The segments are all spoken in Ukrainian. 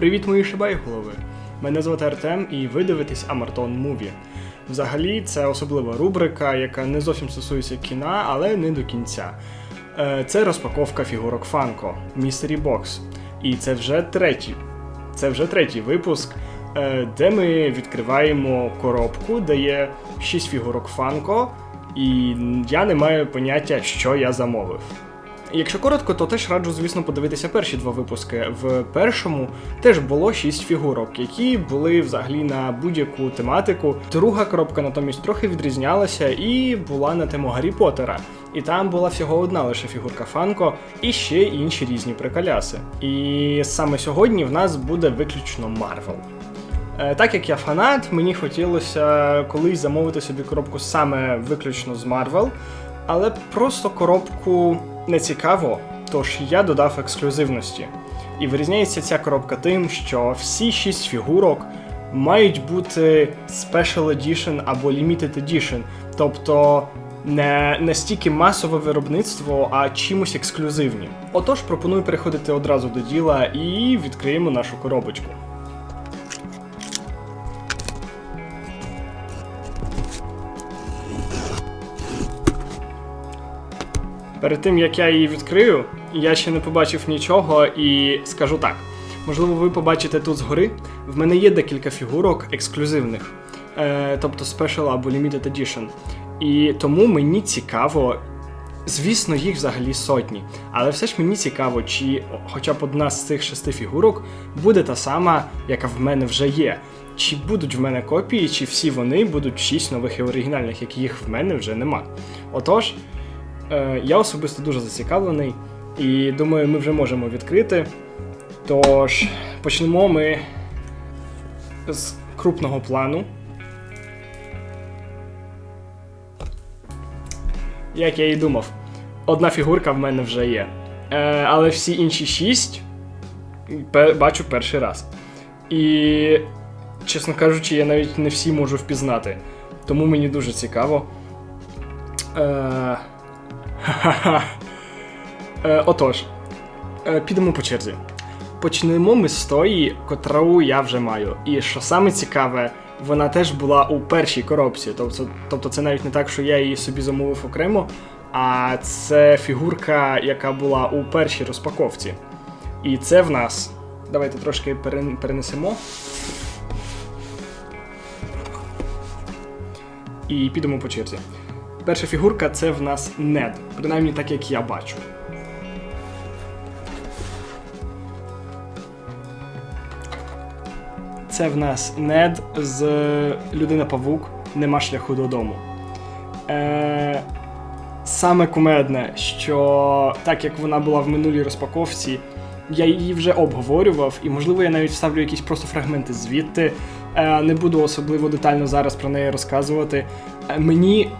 Привіт, мої шибайголови! Мене звати Артем, і ви дивитесь Амартон Муві. Взагалі, це особлива рубрика, яка не зовсім стосується кіна, але не до кінця. Е, Це розпаковка фігурок Funko Mystery Box. І це вже третій. Це вже третій випуск, е, де ми відкриваємо коробку, де є 6 фігурок Funko, і я не маю поняття, що я замовив. Якщо коротко, то теж раджу, звісно, подивитися перші два випуски. В першому теж було шість фігурок, які були взагалі на будь-яку тематику. Друга коробка натомість трохи відрізнялася і була на тему Гаррі Поттера. І там була всього одна лише фігурка Фанко і ще інші різні приколяси. І саме сьогодні в нас буде виключно Марвел. Е, Так як я фанат, мені хотілося колись замовити собі коробку саме виключно з Marvel, але просто коробку не цікаво, тож я додав ексклюзивності. І вирізняється ця коробка тим, що всі шість фігурок мають бути Special Edition або Limited Edition, тобто не настільки масове виробництво, а чимось ексклюзивні. Отож, пропоную переходити одразу до діла і відкриємо нашу коробочку. Перед тим як я її відкрию, я ще не побачив нічого і скажу так. Можливо, ви побачите тут згори. В мене є декілька фігурок ексклюзивних, е, тобто Special або Limited Edition. І тому мені цікаво, звісно, їх взагалі сотні. Але все ж мені цікаво, чи хоча б одна з цих шести фігурок буде та сама, яка в мене вже є. Чи будуть в мене копії, чи всі вони будуть шість нових і оригінальних, яких в мене вже нема. Отож, я особисто дуже зацікавлений і думаю, ми вже можемо відкрити. Тож, почнемо ми з крупного плану. Як я і думав, одна фігурка в мене вже є. Е, але всі інші шість бачу перший раз. І, чесно кажучи, я навіть не всі можу впізнати. Тому мені дуже цікаво. Ха-ха-ха. Е, отож, е, підемо по черзі. Почнемо ми з тої, котру я вже маю. І що саме цікаве, вона теж була у першій коробці. Тобто, тобто це навіть не так, що я її собі замовив окремо, а це фігурка, яка була у першій розпаковці. І це в нас. Давайте трошки перенесемо. І підемо по черзі. Перша фігурка це в нас Нед, принаймні так як я бачу. Це в нас Нед з Людина Павук Нема шляху додому. Е, саме кумедне, що так як вона була в минулій розпаковці, я її вже обговорював, і можливо я навіть вставлю якісь просто фрагменти звідти. Е, не буду особливо детально зараз про неї розказувати. Е, мені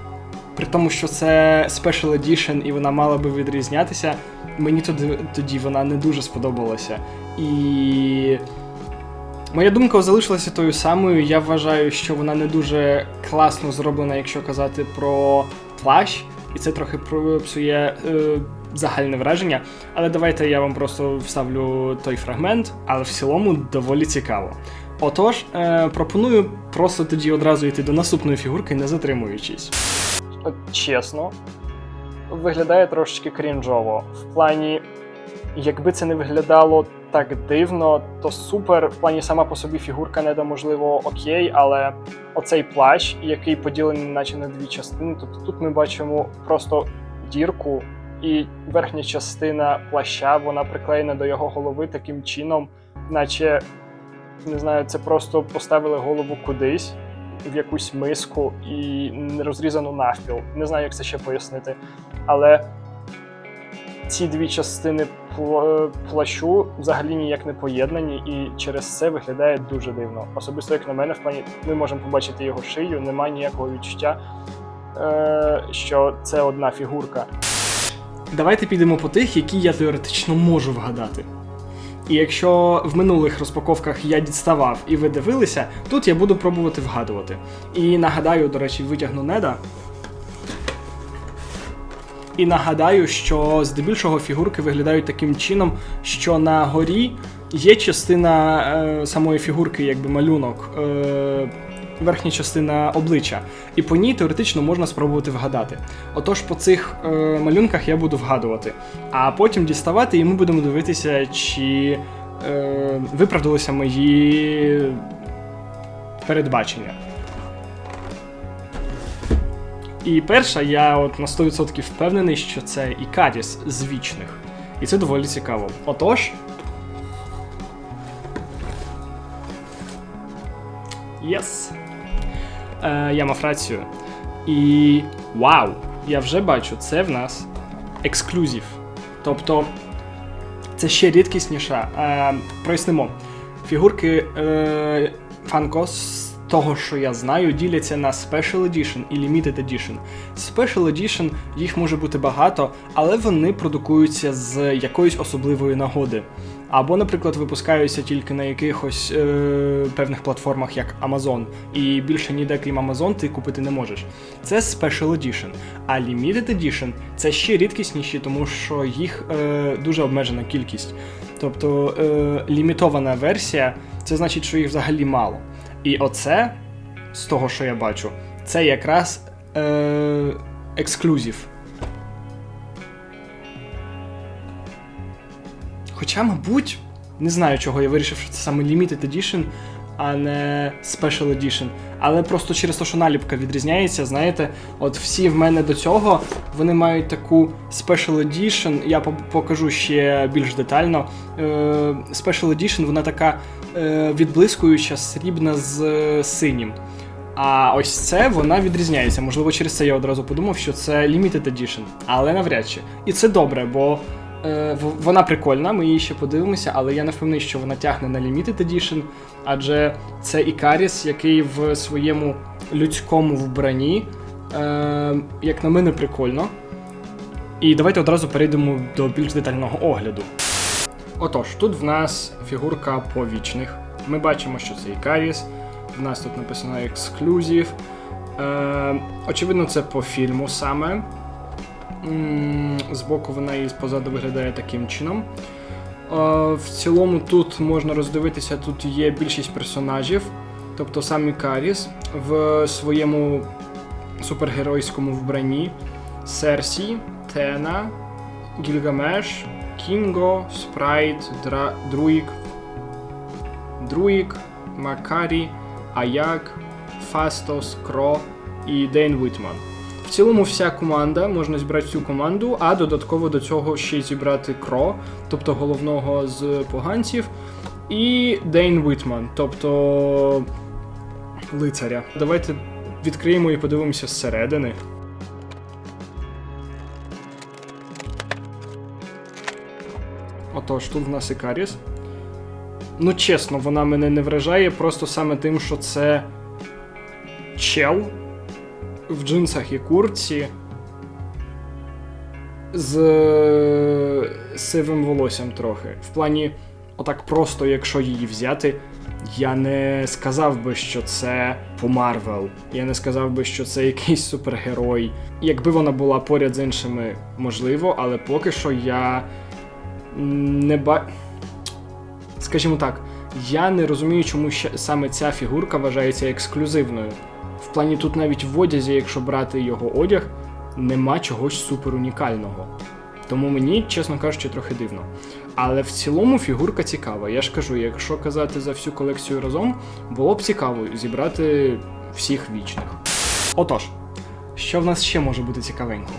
при тому, що це Special Edition і вона мала би відрізнятися, мені тоді, тоді вона не дуже сподобалася. І моя думка залишилася тою самою. Я вважаю, що вона не дуже класно зроблена, якщо казати про плащ, і це трохи псує е, загальне враження. Але давайте я вам просто вставлю той фрагмент, але в цілому доволі цікаво. Отож, е, пропоную просто тоді одразу йти до наступної фігурки, не затримуючись. Чесно, виглядає трошечки крінжово. В плані, якби це не виглядало так дивно, то супер. В плані сама по собі фігурка неда, можливо, окей, але оцей плащ, який поділений наче на дві частини, тобто тут ми бачимо просто дірку, і верхня частина плаща вона приклеєна до його голови таким чином, наче не знаю, це просто поставили голову кудись в якусь миску і розрізану навпіл. Не знаю, як це ще пояснити. Але ці дві частини плащу взагалі ніяк не поєднані, і через це виглядає дуже дивно. Особисто, як на мене, в плані ми можемо побачити його шию, немає ніякого відчуття, е- що це одна фігурка. Давайте підемо по тих, які я теоретично можу вгадати. І якщо в минулих розпаковках я діставав і ви дивилися, тут я буду пробувати вгадувати. І нагадаю, до речі, витягну неда. І нагадаю, що здебільшого фігурки виглядають таким чином, що на горі Є частина е, самої фігурки, якби малюнок, е, верхня частина обличчя, і по ній теоретично можна спробувати вгадати. Отож, по цих е, малюнках я буду вгадувати, а потім діставати, і ми будемо дивитися, чи е, виправдалися мої передбачення. І перша, я от на 100% впевнений, що це Ікаріс з вічних. І це доволі цікаво. Отож. Єс. Е, я мав рацію. І вау! Я вже бачу, це в нас ексклюзив. Тобто, це ще рідкісніше. Е, прояснимо. Фігурки е, Funko, з того, що я знаю, діляться на Special Edition і Limited Edition. Special Edition їх може бути багато, але вони продукуються з якоїсь особливої нагоди. Або, наприклад, випускаються тільки на якихось е, певних платформах, як Amazon, і більше ніде, крім Amazon, ти купити не можеш. Це Special Edition. А Limited Edition це ще рідкісніші, тому що їх е, дуже обмежена кількість. Тобто е, лімітована версія, це значить, що їх взагалі мало. І оце, з того, що я бачу, це якраз е, ексклюзив. Хоча, мабуть, не знаю, чого я вирішив, що це саме Limited Edition, а не Special Edition. Але просто через те, що наліпка відрізняється, знаєте, от всі в мене до цього вони мають таку Special Edition, я покажу ще більш детально. Е, Special Edition, вона така е, відблискуюча, срібна з е, синім. А ось це вона відрізняється. Можливо, через це я одразу подумав, що це Limited Edition, але навряд чи. І це добре, бо е, вона прикольна, ми її ще подивимося, але я не впевнений, що вона тягне на Limited Edition, адже це Ікаріс, який в своєму людському вбранні, е, як на мене, прикольно. І давайте одразу перейдемо до більш детального огляду. Отож, тут в нас фігурка повічних. Ми бачимо, що це Ікаріс. В нас тут написано ексклюзив. Е, очевидно, це по фільму саме. Збоку вона і позаду виглядає таким чином. Е, в цілому тут можна роздивитися, тут є більшість персонажів. Тобто сам Ікаріс в своєму супергеройському вбранні. Серсі, Тена, Гільгамеш, Кінго, Спрайт, Дра... Друїк, Друїк, Макарі, Аяк, Фастос, Кро і Дейн Вітман. Цілому вся команда, можна зібрати всю команду, а додатково до цього ще й зібрати Кро, тобто головного з поганців, і Дейн Вітман, тобто лицаря. Давайте відкриємо і подивимося зсередини. Отож, тут в нас Ікаріс. Ну, чесно, вона мене не вражає просто саме тим, що це чел в джинсах і куртці з е, сивим волоссям трохи. В плані, отак просто, якщо її взяти, я не сказав би, що це по Марвел. Я не сказав би, що це якийсь супергерой. Якби вона була поряд з іншими, можливо, але поки що я не ба. Скажімо так, я не розумію, чому саме ця фігурка вважається ексклюзивною. В плані тут навіть в одязі, якщо брати його одяг, нема чогось супер унікального. Тому мені, чесно кажучи, трохи дивно. Але в цілому фігурка цікава. Я ж кажу, якщо казати за всю колекцію разом, було б цікаво зібрати всіх вічних. Отож, що в нас ще може бути цікавенького?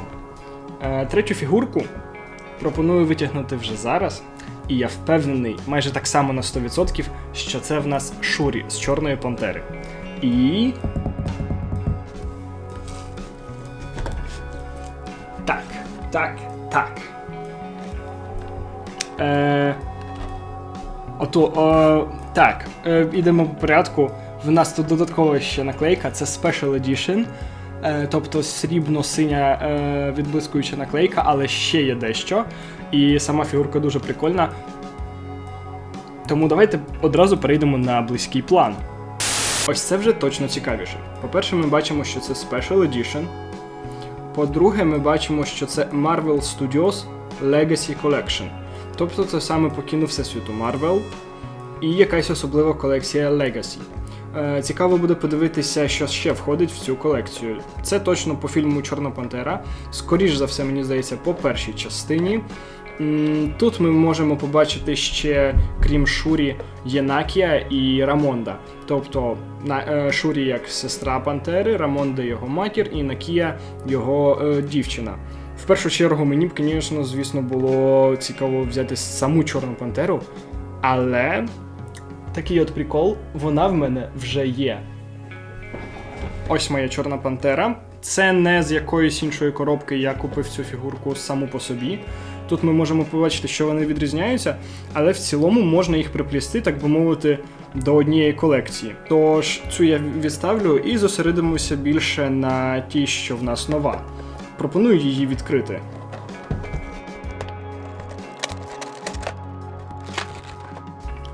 Е, третю фігурку пропоную витягнути вже зараз. І я впевнений майже так само на 100%, що це в нас Шурі з Чорної Пантери. І. Так, так. Е... Ото, о, так, е, ідемо по порядку. В нас тут додаткова ще наклейка, це Special Edition. Е, тобто срібно-синя е, відблискуюча наклейка, але ще є дещо. І сама фігурка дуже прикольна. Тому давайте одразу перейдемо на близький план. Ось це вже точно цікавіше. По-перше, ми бачимо, що це Special Edition. По-друге, ми бачимо, що це Marvel Studios Legacy Collection. Тобто це саме покинув всесвіту Marvel і якась особлива колекція Legacy. Е, Цікаво буде подивитися, що ще входить в цю колекцію. Це точно по фільму Чорна Пантера. Скоріш за все, мені здається, по першій частині. Тут ми можемо побачити ще, крім Шурі, Єнакія і Рамонда. Тобто е, Шурі як сестра Пантери, Рамонда його матір і Накія його е, дівчина. В першу чергу мені б, звісно, звісно, було цікаво взяти саму Чорну Пантеру, але такий от прикол, вона в мене вже є. Ось моя Чорна Пантера. Це не з якоїсь іншої коробки я купив цю фігурку саму по собі. Тут ми можемо побачити, що вони відрізняються, але в цілому можна їх приплісти, так би мовити, до однієї колекції. Тож цю я відставлю і зосередимося більше на тій, що в нас нова. Пропоную її відкрити.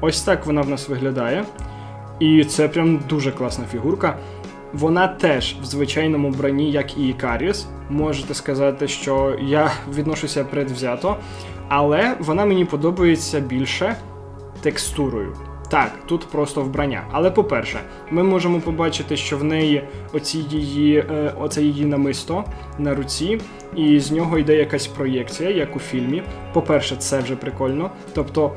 Ось так вона в нас виглядає. І це прям дуже класна фігурка. Вона теж в звичайному бранні, як і Ікаріс. Можете сказати, що я відношуся предвзято, але вона мені подобається більше текстурою. Так, тут просто вбрання. Але по-перше, ми можемо побачити, що в неї оці її, е, оце її намисто на руці, і з нього йде якась проєкція, як у фільмі. По-перше, це вже прикольно. Тобто,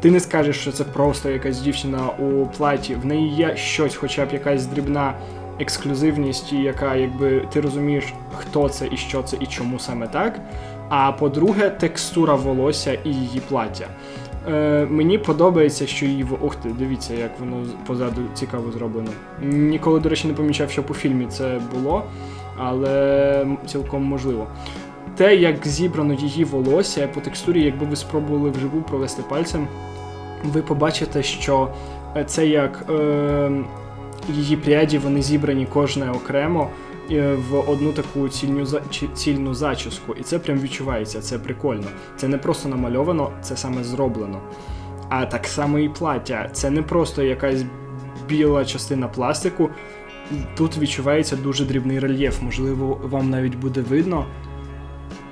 ти не скажеш, що це просто якась дівчина у платі. В неї є щось, хоча б якась дрібна ексклюзивність, і яка, якби ти розумієш, хто це і що це, і чому саме так. А по-друге, текстура волосся і її плаття. Е, мені подобається, що її Ух ти, дивіться, як воно позаду цікаво зроблено. Ніколи, до речі, не помічав, що по фільмі це було, але цілком можливо. Те, як зібрано її волосся по текстурі, якби ви спробували вживу провести пальцем, ви побачите, що е, це як е, її пряді, вони зібрані кожне окремо е, в одну таку цільну, цільну зачіску. І це прям відчувається, це прикольно. Це не просто намальовано, це саме зроблено. А так само і плаття. Це не просто якась біла частина пластику. Тут відчувається дуже дрібний рельєф. Можливо, вам навіть буде видно.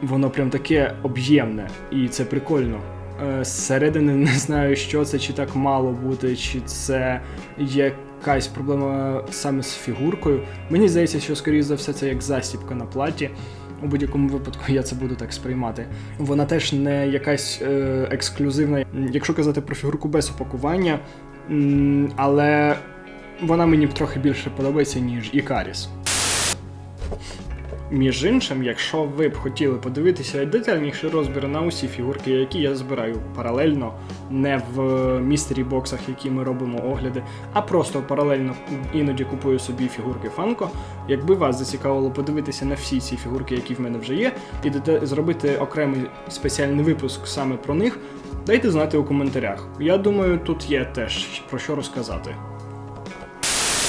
Воно прям таке об'ємне, і це прикольно. Е, Зсередини не знаю, що це, чи так мало бути, чи це якась проблема саме з фігуркою. Мені здається, що скоріше за все це як засібка на платі. У будь-якому випадку я це буду так сприймати. Вона теж не якась е, ексклюзивна, якщо казати про фігурку без упакування, м, але вона мені трохи більше подобається, ніж Ікаріс. Між іншим, якщо ви б хотіли подивитися детальніший розбір на усі фігурки, які я збираю паралельно, не в містері боксах, які ми робимо огляди, а просто паралельно іноді купую собі фігурки Фанко. Якби вас зацікавило подивитися на всі ці фігурки, які в мене вже є, і зробити окремий спеціальний випуск саме про них, дайте знати у коментарях. Я думаю, тут є теж про що розказати.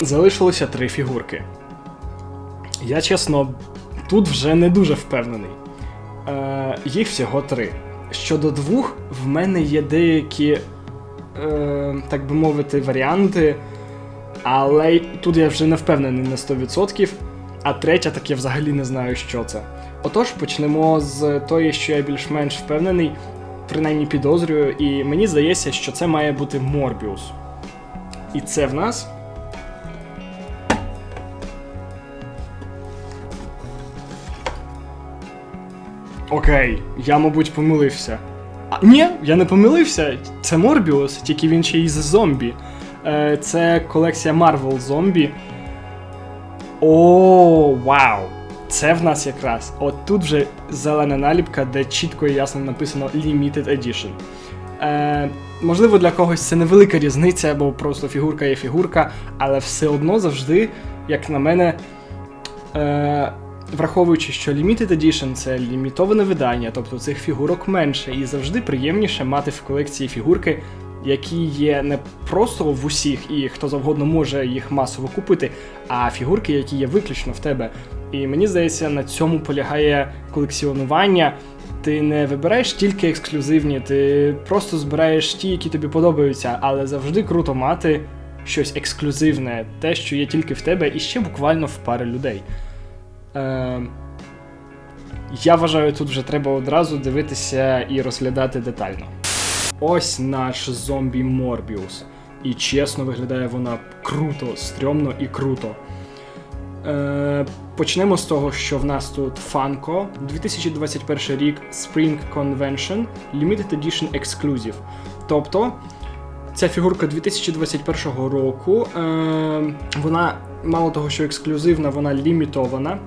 Залишилося три фігурки. Я чесно, тут вже не дуже впевнений. Е, їх всього три. Щодо двох, в мене є деякі, е, так би мовити, варіанти, але тут я вже не впевнений на 100%, а третя так я взагалі не знаю, що це. Отож, почнемо з тої, що я більш-менш впевнений, принаймні підозрюю, і мені здається, що це має бути Морбіус. І це в нас Окей, я, мабуть, помилився. А, ні, я не помилився. Це Морбіус, тільки він ще й з зомбі. Е, це колекція Marvel зомбі. О, вау! Це в нас якраз. От тут вже зелена наліпка, де чітко і ясно написано Limited Edition. Е, можливо, для когось це невелика різниця, бо просто фігурка є фігурка, але все одно завжди, як на мене, е, враховуючи, що Limited Edition це лімітоване видання, тобто цих фігурок менше, і завжди приємніше мати в колекції фігурки, які є не просто в усіх і хто завгодно може їх масово купити, а фігурки, які є виключно в тебе. І мені здається, на цьому полягає колекціонування. Ти не вибираєш тільки ексклюзивні, ти просто збираєш ті, які тобі подобаються, але завжди круто мати щось ексклюзивне, те, що є тільки в тебе, і ще буквально в пари людей. Е, я вважаю, тут вже треба одразу дивитися і розглядати детально. Ось наш зомбі Морбіус. І чесно, виглядає вона круто, стрьомно і круто. Е, почнемо з того, що в нас тут Funko 2021 рік Spring Convention Limited Edition Exclusive. Тобто, ця фігурка 2021 року. Е, вона мало того, що ексклюзивна, вона лімітована.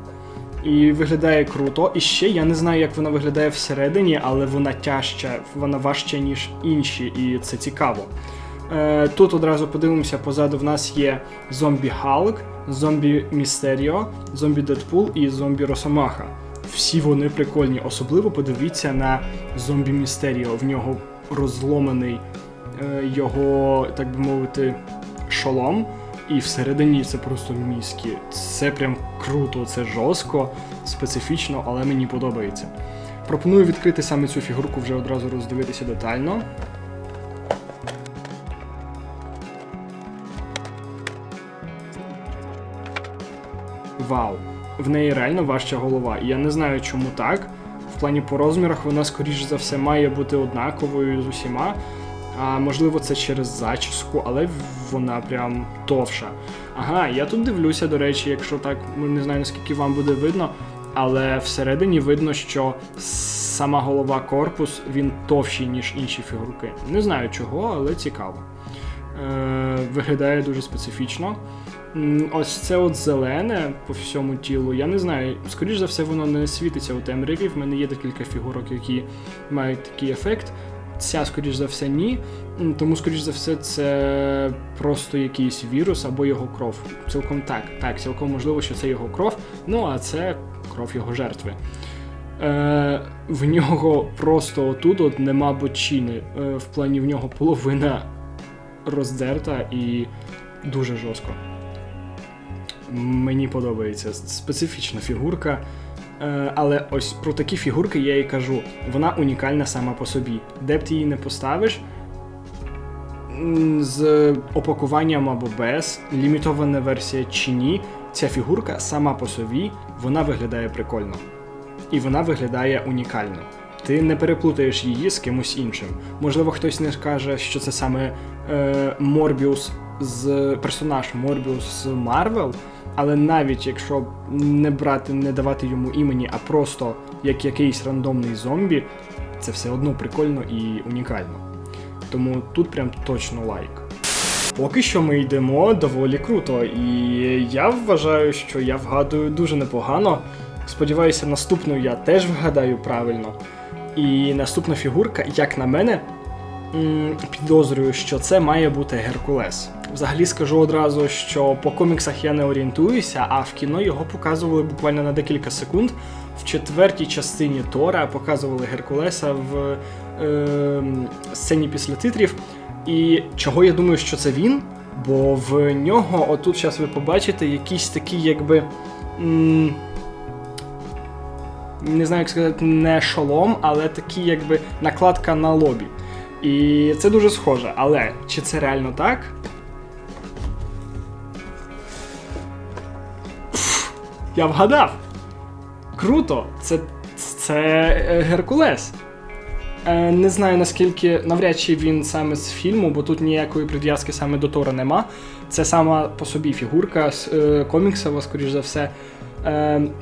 І виглядає круто. І ще я не знаю, як вона виглядає всередині, але вона тяжча, вона важча, ніж інші, і це цікаво. Е, Тут одразу подивимося, позаду в нас є зомбі Халк, зомбі Містеріо, зомбі Дедпул і зомбі Росомаха. Всі вони прикольні. Особливо подивіться на зомбі Містеріо. В нього розломаний е, його, так би мовити, шолом. І всередині це просто мізки. Це прям круто, це жорстко, специфічно, але мені подобається. Пропоную відкрити саме цю фігурку вже одразу роздивитися детально. Вау! В неї реально важча голова. І я не знаю, чому так. В плані по розмірах вона, скоріш за все, має бути однаковою з усіма. А можливо, це через зачіску, але вона прям товша. Ага, я тут дивлюся, до речі, якщо так, ну, не знаю наскільки вам буде видно, але всередині видно, що сама голова корпус він товщий, ніж інші фігурки. Не знаю чого, але цікаво. Е, Виглядає дуже специфічно. Ось це от зелене по всьому тілу. Я не знаю, скоріш за все, воно не світиться у темряві. В мене є декілька фігурок, які мають такий ефект. Ця, скоріш за все, ні. Тому, скоріш за все, це просто якийсь вірус або його кров. Цілком так. Так, цілком можливо, що це його кров. Ну а це кров його жертви. Е, в нього просто отут от нема бочини. Е, в плані в нього половина роздерта і дуже жорстко. Мені подобається специфічна фігурка. Е, Але ось про такі фігурки я і кажу, вона унікальна сама по собі. Де б ти її не поставиш, з опакуванням або без, лімітована версія чи ні, ця фігурка сама по собі вона виглядає прикольно. І вона виглядає унікально. Ти не переплутаєш її з кимось іншим. Можливо, хтось не скаже, що це саме е, Морбіус з персонаж Морбіус з Марвел. Але навіть якщо не брати, не давати йому імені, а просто як якийсь рандомний зомбі, це все одно прикольно і унікально. Тому тут прям точно лайк. Поки що ми йдемо доволі круто, і я вважаю, що я вгадую дуже непогано. Сподіваюся, наступну я теж вгадаю правильно. І наступна фігурка, як на мене, підозрюю, що це має бути Геркулес. Взагалі скажу одразу, що по коміксах я не орієнтуюся, а в кіно його показували буквально на декілька секунд. В четвертій частині Тора показували Геркулеса в е, сцені після титрів. І чого я думаю, що це він? Бо в нього, отут зараз ви побачите, якийсь такий, якби. М- не знаю, як сказати, не шолом, але такий, якби накладка на лобі. І це дуже схоже. Але чи це реально так? Я вгадав! Круто! Це, це е, Геркулес. Е, Не знаю наскільки навряд чи він саме з фільму, бо тут ніякої прив'язки саме до Тора нема. Це сама по собі фігурка е, коміксова, скоріш за все.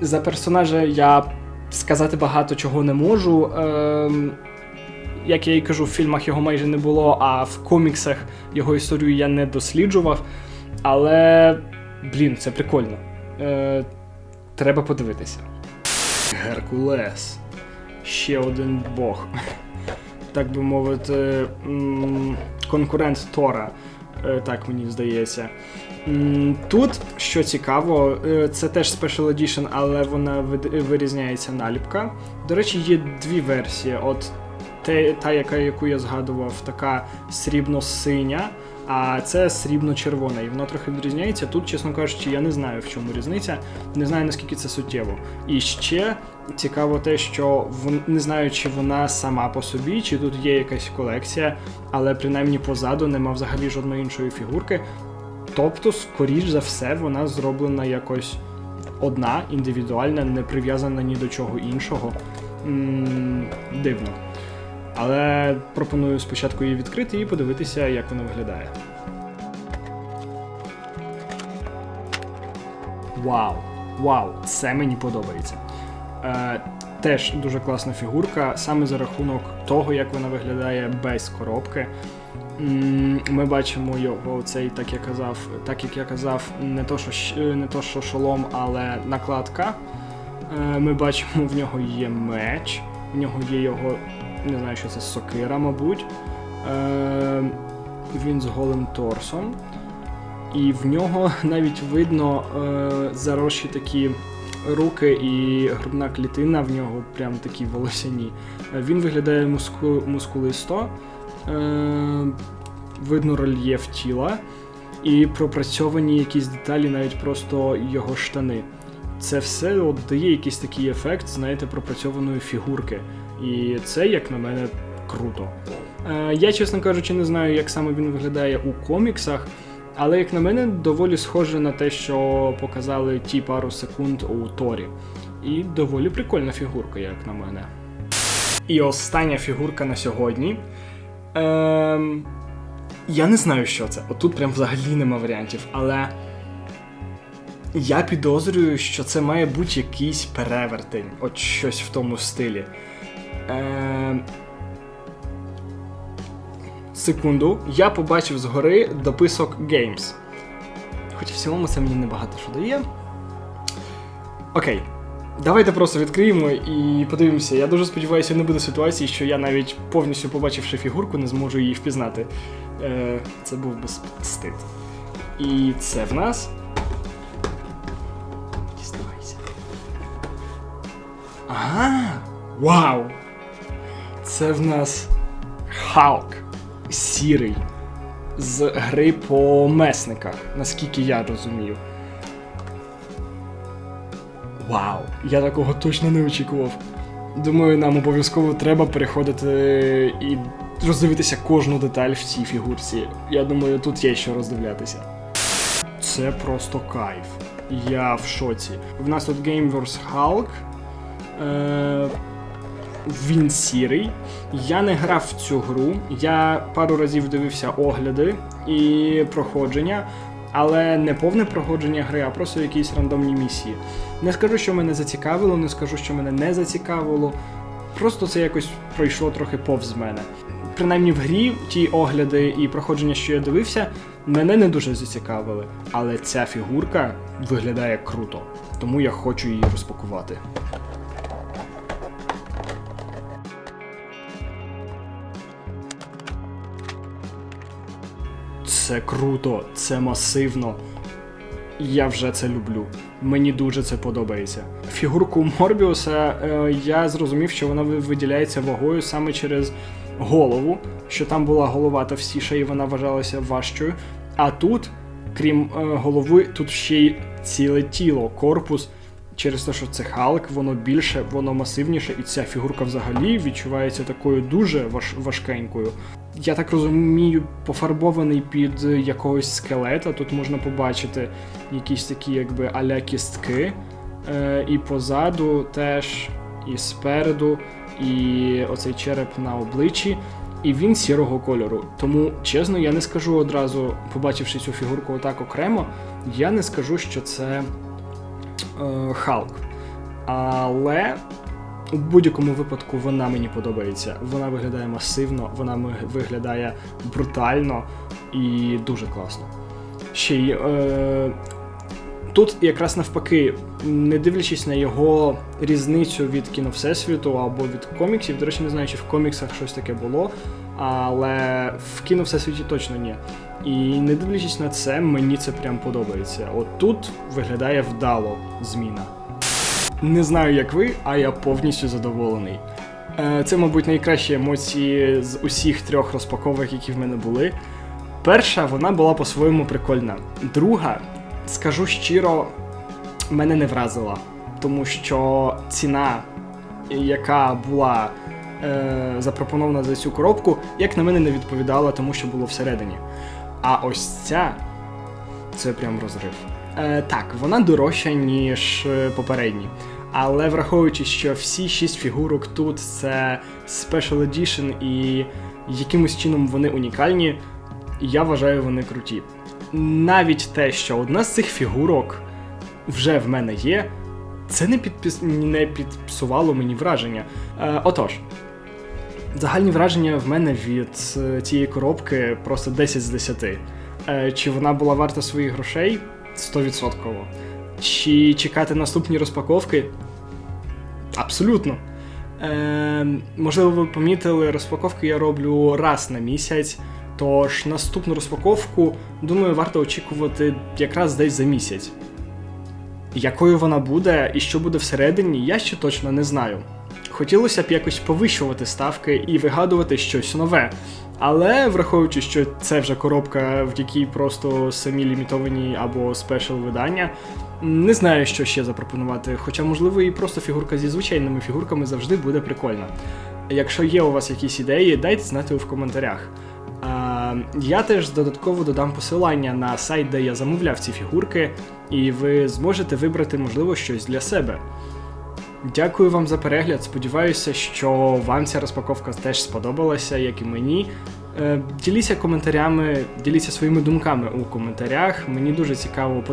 За персонажа я сказати багато чого не можу. Е, як я і кажу, в фільмах його майже не було, а в коміксах його історію я не досліджував. Але, блін, це прикольно. Треба подивитися. Геркулес. Ще один бог. Так би мовити, конкурент Тора. Е, Так мені здається. Тут, що цікаво, е, це теж Special Edition, але вона вирізняється наліпка. До речі, є дві версії. От та, яка, яку я згадував, така срібно-синя, а це срібно-червона. І вона трохи відрізняється. Тут, чесно кажучи, я не знаю, в чому різниця, не знаю наскільки це суттєво. І ще цікаво те, що вон, не знаю, чи вона сама по собі, чи тут є якась колекція, але принаймні позаду нема взагалі жодної іншої фігурки. Тобто, скоріш за все, вона зроблена якось одна, індивідуальна, не прив'язана ні до чого іншого. М, дивно. Але пропоную спочатку її відкрити і подивитися, як вона виглядає. Вау! Вау! Це мені подобається. Е, теж дуже класна фігурка, саме за рахунок того, як вона виглядає без коробки. Ми бачимо його цей, так я казав, так як я казав, не то, що не то, що шолом, але накладка. Е, Ми бачимо, в нього є меч, в нього є його, не знаю, що це сокира, мабуть. Е, Він з голим торсом. І в нього навіть видно е, заросші такі руки і грудна клітина в нього прям такі волосяні. Е, Він виглядає муску, мускулисто, е, видно рельєф тіла і пропрацьовані якісь деталі, навіть просто його штани. Це все от дає якийсь такий ефект, знаєте, пропрацьованої фігурки. І це, як на мене, круто. Е, я, чесно кажучи, не знаю, як саме він виглядає у коміксах. Але, як на мене, доволі схоже на те, що показали ті пару секунд у Торі. І доволі прикольна фігурка, як на мене. І остання фігурка на сьогодні. Ем... Я не знаю, що це. Отут прям взагалі нема варіантів, але. Я підозрюю, що це має бути якийсь перевертень, от щось в тому стилі. Ем... Секунду, я побачив згори дописок Games. Хоча в цілому це мені небагато що дає. Окей. Давайте просто відкриємо і подивимося. Я дуже сподіваюся, не буде ситуації, що я навіть повністю побачивши фігурку, не зможу її впізнати. Е, це був би стид. І це в нас. Діставайся. Ага! Вау! Це в нас Халк сірий з гри по месниках, наскільки я розумію. Вау! Я такого точно не очікував. Думаю, нам обов'язково треба переходити і роздивитися кожну деталь в цій фігурці. Я думаю, тут є що роздивлятися. Це просто кайф. Я в шоці. В нас тут Game Wars Hulk. Е- він сірий. Я не грав в цю гру. Я пару разів дивився огляди і проходження, але не повне проходження гри, а просто якісь рандомні місії. Не скажу, що мене зацікавило, не скажу, що мене не зацікавило. Просто це якось пройшло трохи повз мене. Принаймні в грі ті огляди і проходження, що я дивився, мене не дуже зацікавили. Але ця фігурка виглядає круто, тому я хочу її розпакувати. Це круто, це масивно. Я вже це люблю. Мені дуже це подобається. Фігурку Морбіуса е, я зрозумів, що вона виділяється вагою саме через голову, що там була голова товстіша і вона вважалася важчою. А тут, крім е, голови, тут ще й ціле тіло, корпус. Через те, що це Халк, воно більше, воно масивніше, і ця фігурка взагалі відчувається такою дуже важ, важкенькою. Я так розумію, пофарбований під якогось скелета. Тут можна побачити якісь такі, якби аля кістки. Е, і позаду теж, і спереду, і оцей череп на обличчі. І він сірого кольору. Тому, чесно, я не скажу одразу, побачивши цю фігурку отак окремо, я не скажу, що це е, Халк. Але у будь-якому випадку вона мені подобається. Вона виглядає масивно, вона виглядає брутально і дуже класно. Ще й е, тут якраз навпаки, не дивлячись на його різницю від кіно Всесвіту або від коміксів, до речі, не знаю, чи в коміксах щось таке було, але в кіно Всесвіті точно ні. І не дивлячись на це, мені це прям подобається. От тут виглядає вдало зміна. Не знаю, як ви, а я повністю задоволений. Е, Це, мабуть, найкращі емоції з усіх трьох розпаковок, які в мене були. Перша, вона була по-своєму прикольна. Друга, скажу щиро, мене не вразила, тому що ціна, яка була е, запропонована за цю коробку, як на мене, не відповідала тому, що було всередині. А ось ця це прям розрив. Е, так, вона дорожча, ніж е, попередні. Але враховуючи, що всі шість фігурок тут це Special Edition і якимось чином вони унікальні, я вважаю вони круті. Навіть те, що одна з цих фігурок вже в мене є, це не, підпис... не підпсувало мені враження. Е, отож, загальні враження в мене від е, цієї коробки просто 10 з 10. Е, чи вона була варта своїх грошей? 100%. Чи чекати наступні розпаковки? Абсолютно. Е, можливо, ви помітили, розпаковки я роблю раз на місяць. Тож наступну розпаковку, думаю, варто очікувати якраз десь за місяць. Якою вона буде і що буде всередині, я ще точно не знаю. Хотілося б якось повищувати ставки і вигадувати щось нове. Але враховуючи, що це вже коробка, в якій просто самі лімітовані або спешл видання, не знаю, що ще запропонувати. Хоча, можливо, і просто фігурка зі звичайними фігурками завжди буде прикольна. Якщо є у вас якісь ідеї, дайте знати в коментарях. А, я теж додатково додам посилання на сайт, де я замовляв ці фігурки, і ви зможете вибрати, можливо, щось для себе. Дякую вам за перегляд. Сподіваюся, що вам ця розпаковка теж сподобалася, як і мені. Е, Діліться коментарями, діліться своїми думками у коментарях. Мені дуже цікаво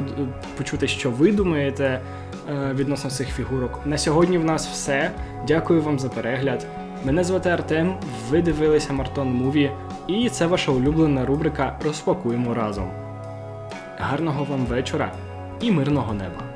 почути, що ви думаєте е, відносно цих фігурок. На сьогодні в нас все. Дякую вам за перегляд. Мене звати Артем. Ви дивилися Мартон Муві, і це ваша улюблена рубрика Розпакуємо разом. Гарного вам вечора і мирного неба!